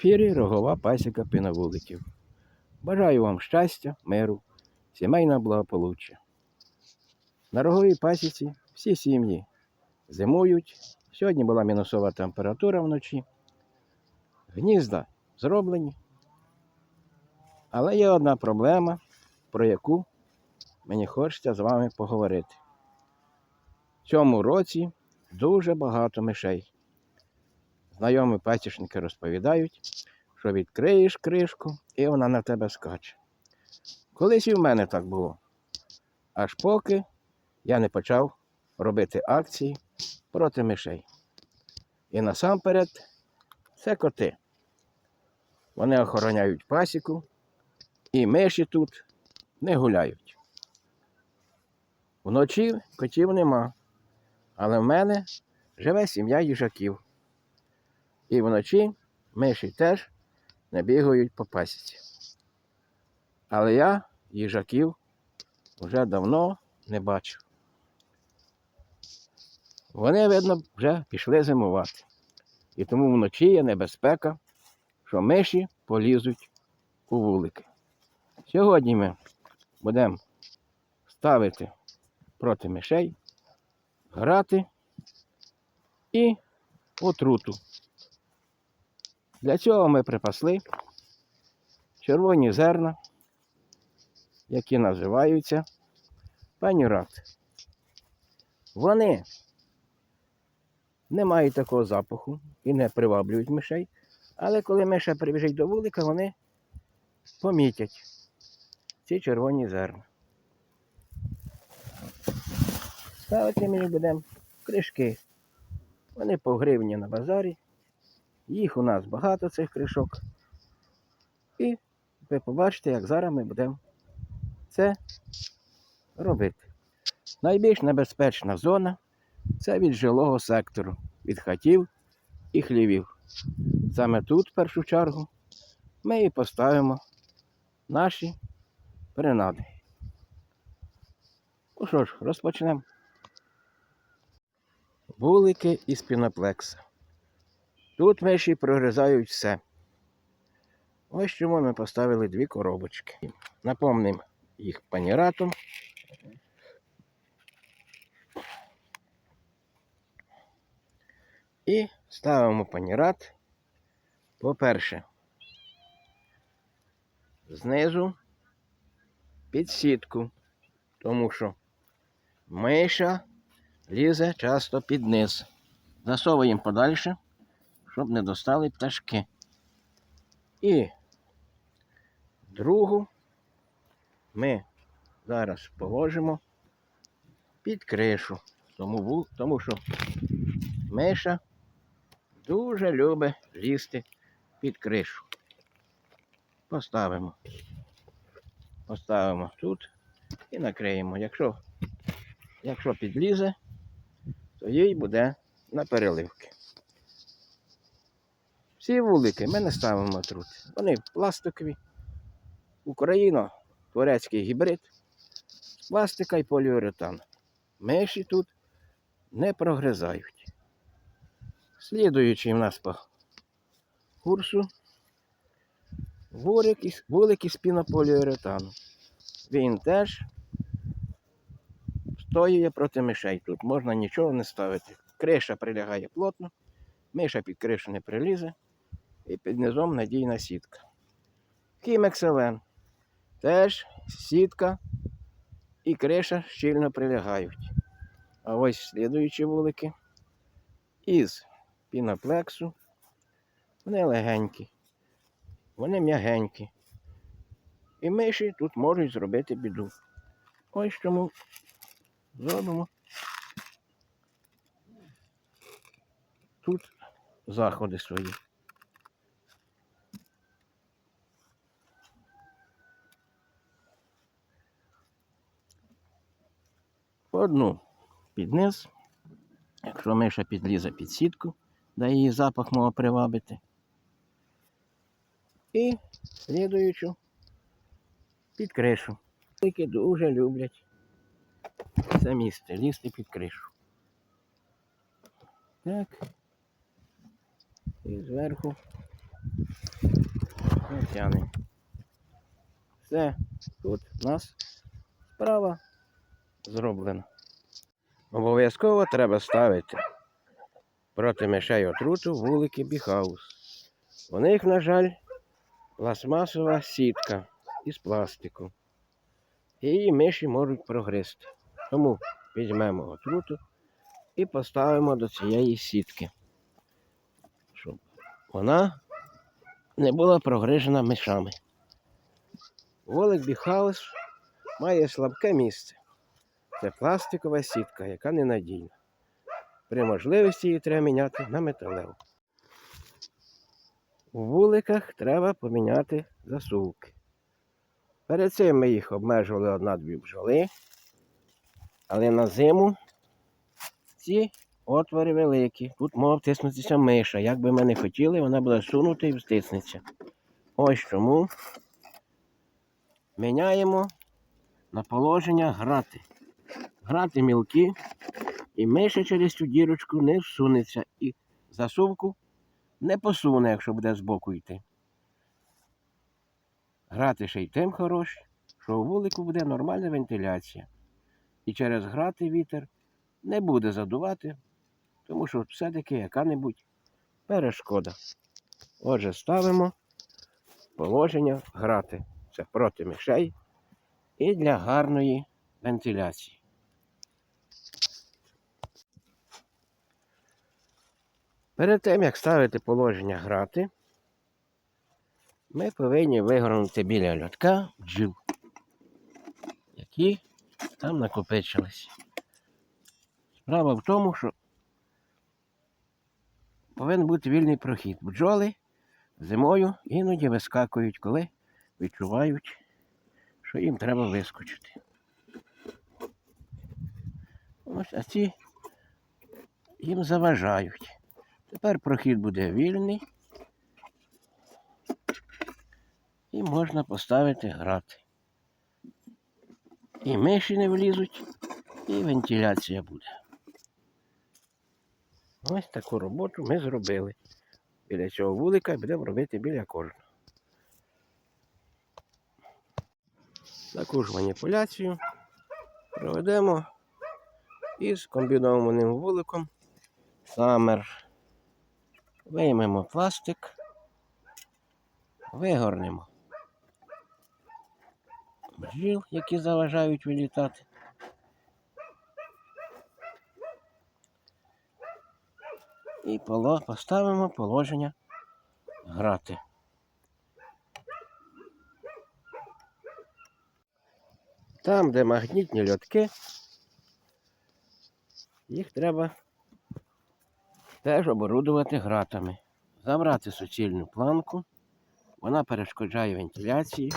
Ефірі Рогова пасіка піновуликів. Бажаю вам щастя, миру, сімейного благополуччя. На роговій пасіці всі сім'ї зимують. Сьогодні була мінусова температура вночі. Гнізда зроблені. Але є одна проблема, про яку мені хочеться з вами поговорити. В цьому році дуже багато мишей. Знайомі пасічники розповідають, що відкриєш кришку і вона на тебе скаче. Колись і в мене так було. Аж поки я не почав робити акції проти мишей. І насамперед це коти. Вони охороняють пасіку, і миші тут не гуляють. Вночі котів нема, але в мене живе сім'я їжаків. І вночі миші теж не бігають по пасіці. Але я їжаків вже давно не бачив. Вони, видно, вже пішли зимувати. І тому вночі є небезпека, що миші полізуть у вулики. Сьогодні ми будемо ставити проти мишей, грати і отруту. Для цього ми припасли червоні зерна, які називаються панірат. Вони не мають такого запаху і не приваблюють мишей, але коли миша прибіжить до вулика, вони помітять ці червоні зерна. Ставити ми будемо кришки. Вони по гривні на базарі. Їх у нас багато цих кришок. І ви побачите, як зараз ми будемо це робити. Найбільш небезпечна зона це від жилого сектору, від хатів і хлівів. Саме тут, в першу чергу, ми і поставимо наші принади. Ну що ж, розпочнемо. Вулики із піноплекса. Тут миші прогризають все. Ось чому ми поставили дві коробочки. Наповнимо їх паніратом. І ставимо панірат, по-перше, знизу під сітку, тому що миша лізе часто під низ. Засовуємо подальше щоб не достали пташки. І другу ми зараз положимо під кришу, тому, тому що миша дуже любить лізти під кришу. Поставимо. Поставимо тут і накриємо. Якщо, якщо підлізе, то їй буде на переливки. Всі вулики ми не ставимо тут. Вони пластикові. Україно турецький гібрид, пластика і поліуретан. Миші тут не прогризають. Слідуючий в нас по курсу вулик із, пінополіуретану. Він теж стоює проти мишей. Тут можна нічого не ставити. Криша прилягає плотно, миша під кришу не прилізе і під низом надійна сітка. Кімекселен. Теж сітка і криша щільно прилягають. А ось слідуючі вулики із піноплексу. Вони легенькі, вони м'ягенькі. І миші тут можуть зробити біду. Ось чому зробимо. Тут заходи свої. Одну під низ, якщо миша підлізе під сітку, де її запах може привабити. І слідуючу під кришу. Тільки дуже люблять це місце, лізти під кришу. Так. І зверху І тягнемо. Все, тут у нас справа зроблена. Обов'язково треба ставити проти мишей отруту вулики Біхаус. У них, на жаль, пластмасова сітка із пластику. Її миші можуть прогризти. Тому візьмемо отруту і поставимо до цієї сітки, щоб вона не була прогрижена мишами. Волик Біхаус має слабке місце. Це пластикова сітка, яка ненадійна. При можливості її треба міняти на металеву. У вуликах треба поміняти засувки. Перед цим ми їх обмежували одна-дві бджоли, але на зиму ці отвори великі. Тут може втиснутися миша. Як би ми не хотіли, вона буде сунути і втиснеться. Ось чому міняємо на положення грати. Грати мілкі, і миша через цю дірочку не всунеться і засувку не посуне, якщо буде збоку йти. Грати ще й тим хорош, що у вулику буде нормальна вентиляція. І через грати вітер не буде задувати, тому що все-таки яка-небудь перешкода. Отже, ставимо положення грати. Це проти мишей і для гарної вентиляції. Перед тим, як ставити положення грати, ми повинні вигорнути біля льотка бджіл, які там накопичились. Справа в тому, що повинен бути вільний прохід. Бджоли зимою іноді вискакують, коли відчувають, що їм треба вискочити. Ось, а ці їм заважають. Тепер прохід буде вільний. І можна поставити грати. І миші не влізуть, і вентиляція буде. Ось таку роботу ми зробили. Біля цього вулика будемо робити біля кожного. Таку ж маніпуляцію проведемо із комбінованим вуликом Самер. Виймемо пластик, вигорнемо бджіл, які заважають вилітати. І поставимо положення грати. Там, де магнітні льотки, їх треба теж оборудувати гратами. Забрати суцільну планку, вона перешкоджає вентиляції,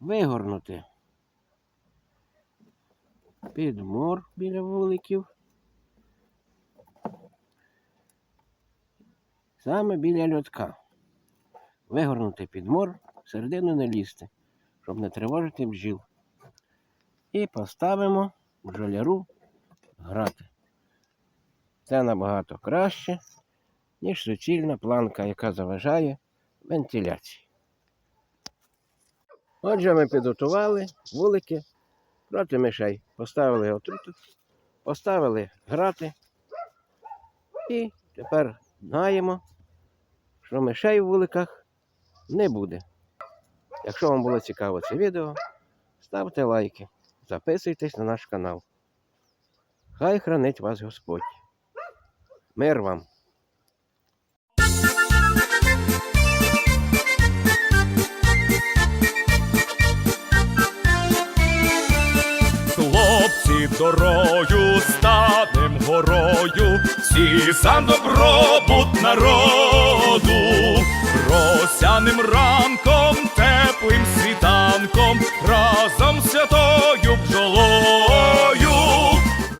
вигорнути підмор біля вуликів. Саме біля льотка. Вигорнути підмор, всередину не лізти, щоб не тривожити бджіл. І поставимо бджоляру грати. Це набагато краще, ніж суцільна планка, яка заважає вентиляції. Отже, ми підготували вулики проти мишей. Поставили отруту, поставили грати. І тепер знаємо, що мишей в вуликах не буде. Якщо вам було цікаво це відео, ставте лайки, записуйтесь на наш канал. Хай хранить вас Господь. Мир вам! Хлопці дорою станем горою, всі за добробут народу, росяним ранком, теплим світанком, разом святою бджолою.